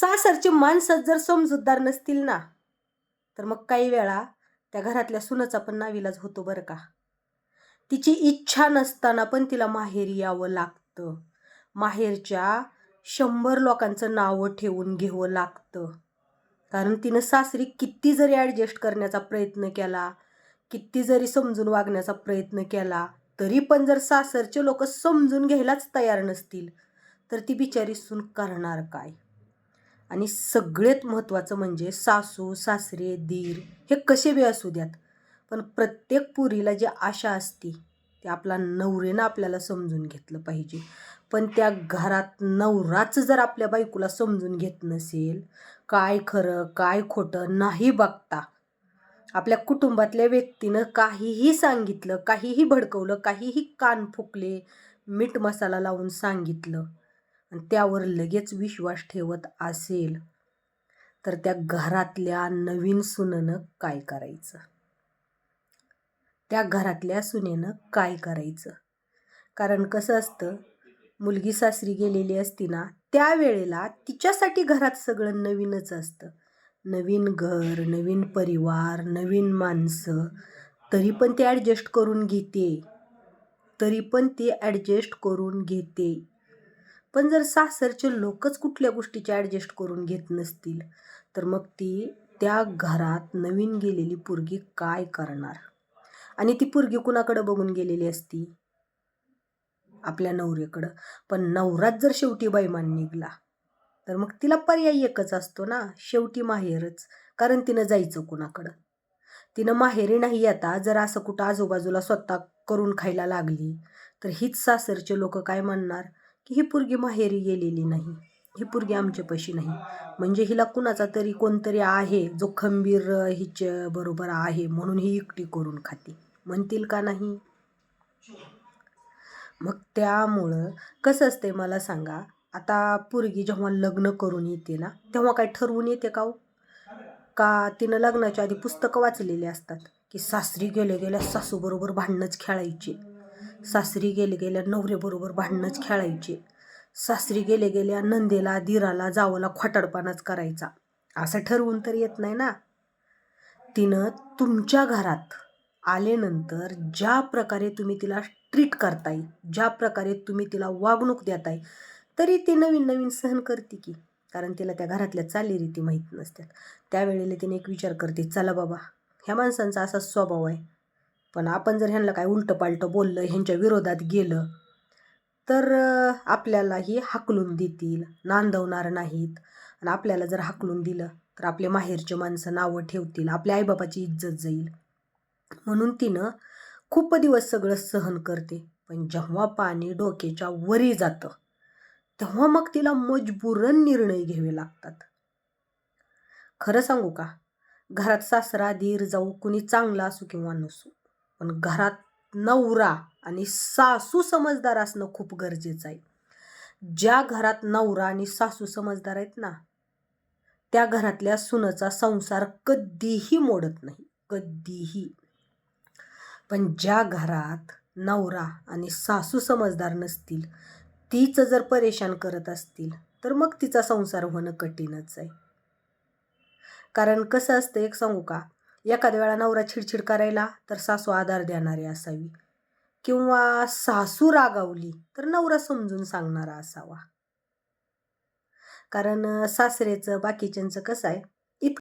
सासरची माणसं जर समजूतदार नसतील ना तर मग काही वेळा त्या घरातल्या सुनाचा पण नाविलाज होतो बरं का. तिची इच्छा नसताना पण तिला माहेरी यावं लागतं. माहेरच्या शंभर लोकांचं नावं ठेवून घ्यावं लागतं. कारण तिनं सासरी किती जरी ॲडजस्ट करण्याचा प्रयत्न केला किती जरी समजून वागण्याचा प्रयत्न केला तरी पण जर सासरचे लोक समजून घ्यायलाच तयार नसतील तर ती बिचारी सून करणार काय? आणि सगळ्यात महत्त्वाचं म्हणजे सासू सासरे दीर हे कसे बी असू द्यात पण प्रत्येक पुरीला जी आशा असती ते आपला नवरेनं आपल्याला समजून घेतलं पाहिजे. पण त्या घरात नवराच जर आपल्या बायकोला समजून घेत नसेल काय खरं काय खोटं नाही बघता. आपल्या कुटुंबातल्या व्यक्तीनं काहीही सांगितलं काहीही भडकवलं काहीही कान फुकले मीठ मसाला लावून सांगितलं आणि त्यावर लगेच विश्वास ठेवत असेल तर त्या घरातल्या नवीन सुनेनं काय करायचं? त्या घरातल्या सुनेनं काय करायचं? कारण कसं असतं मुलगी सासरी गेलेली असती ना त्यावेळेला तिच्यासाठी घरात सगळं नवीनच असतं. नवीन घर नवीन परिवार नवीन माणसं तरी पण ती ॲडजस्ट करून घेते. तरी पण ती ॲडजस्ट करून घेते. पण जर सासरचे लोकच कुठल्या गोष्टीचे ॲडजस्ट करून घेत नसतील तर मग ती त्या घरात नवीन गेलेली पोरगी काय करणार? आणि ती पोरगी कुणाकडं बघून गेलेली असती? आपल्या नवऱ्याकडं. पण नवराच जर शेवटी बैमान निघला तर मग तिला पर्याय एकच असतो ना शेवटी माहेरच. कारण तिनं जायचं कुणाकडं? तिनं माहेरी नाही आता जर असं कुठं आजूबाजूला स्वतः करून खायला लागली तर हीच सासरचे लोक काय म्हणणार? की ही पोरगी माहेरी गेलेली नाही. ही पोरगी आमच्यापाशी नाही. म्हणजे हिला कुणाचा तरी कोणतरी आहे जो खंबीर हिच्या बरोबर आहे म्हणून ही एकटी करून खाते. म्हणतील का नाही? मग त्यामुळं कसं असते मला सांगा. आता पोरगी जेव्हा लग्न करून येते ना तेव्हा काय ठरवून येते का हो? का तिनं लग्नाच्या आधी पुस्तकं वाचलेली असतात? की सासरी गेले गेल्या सासूबरोबर भांडणंच खेळायची. सासरी गेले गेल्या नवऱ्याबरोबर भांडणंच खेळायचे. सासरी गेले गेल्या नंदेला दिराला जावला खोटाडपणाच करायचा. असं ठरवून तर येत नाही ना. तिनं तुमच्या घरात आल्यानंतर ज्या प्रकारे तुम्ही तिला ट्रीट करताय ज्या प्रकारे तुम्ही तिला वागणूक देताय तरी ती नवीन नवीन सहन करते की. कारण तिला त्या घरातल्या चालीरीती माहीत नसतात. त्यावेळेला तिने एक विचार करते चला बाबा ह्या माणसांचा असा स्वभाव आहे. पण आपण जर ह्यांना काय उलटं पालटं बोललं ह्यांच्या विरोधात गेलं तर आपल्यालाही हाकलून देतील नांदवणार नाहीत. आणि आपल्याला जर हाकलून दिलं तर आपले माहेरचे माणसं नावं ठेवतील आपल्या आईबापाची इज्जत जाईल. म्हणून तिनं खूप दिवस सगळं सहन करते पण जेव्हा पाणी डोक्याच्या वरी जातं तेव्हा मग तिला मजबूरन निर्णय घ्यावे लागतात. खरं सांगू का? घरात सासरा दीर जाऊ कुणी चांगला असू किंवा नसू पण घरात नवरा आणि सासू समजदार असणं खूप गरजेचं आहे. ज्या घरात नवरा आणि सासू समजदार आहेत ना त्या घरातल्या सुनाचा संसार कधीही मोडत नाही कधीही. पण ज्या घरात नवरा आणि सासू समजदार नसतील तीच जर परेशान करत असतील तर मग तिचा संसार होणं कठीणच आहे. कारण कसं असतं एक सांगू का? एखाद्या वेळा नवरा चिडचिड करायला तर सासू आधार देणारी असावी. किंवा सासू रागावली तर नवरा समजून सांगणारा असावा. कारण सासरेचं बाकीच्यांचं कसं आहे